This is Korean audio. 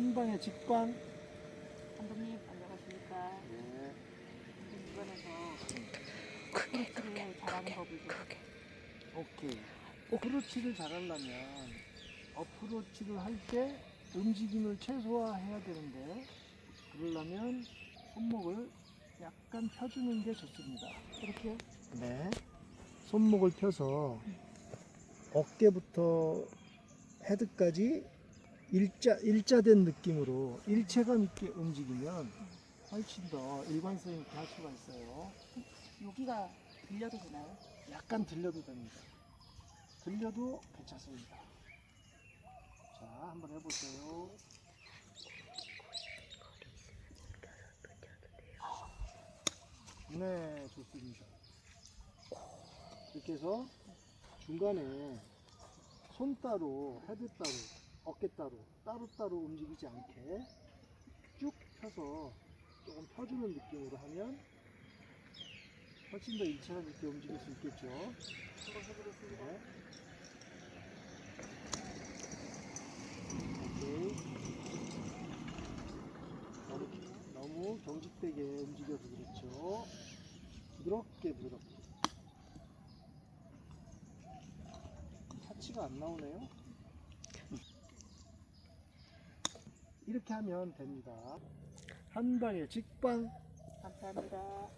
한 방에 직방. 감독님 안녕하십니까. 네. 주변에서 크로스를 잘하는 법을 좀 오케이. 어프로치를 잘하려면 어프로치를 할 때 움직임을 최소화해야 되는데 그러려면 손목을 약간 펴주는 게 좋습니다. 이렇게요? 네. 손목을 펴서 어깨부터 헤드까지 일자 일자된 느낌으로 일체감 있게 움직이면 훨씬 더 일관성 있게 할 수가 있어요. 여기가 들려도 되나요? 약간 들려도 됩니다. 들려도 괜찮습니다. 자, 한번 해보세요. 네, 좋습니다. 이렇게 해서 중간에 손 따로, 헤드 따로, 어깨 따로, 따로따로 움직이지 않게 쭉 펴서 조금 펴주는 느낌으로 하면 훨씬 더 일체감 있게 움직일 수 있겠죠. 네. 오케이. 너무, 너무 경직되게 움직여도 그렇죠. 부드럽게 부드럽게. 타치가 안 나오네요. 이렇게 하면 됩니다. 한 방에 직방. 감사합니다.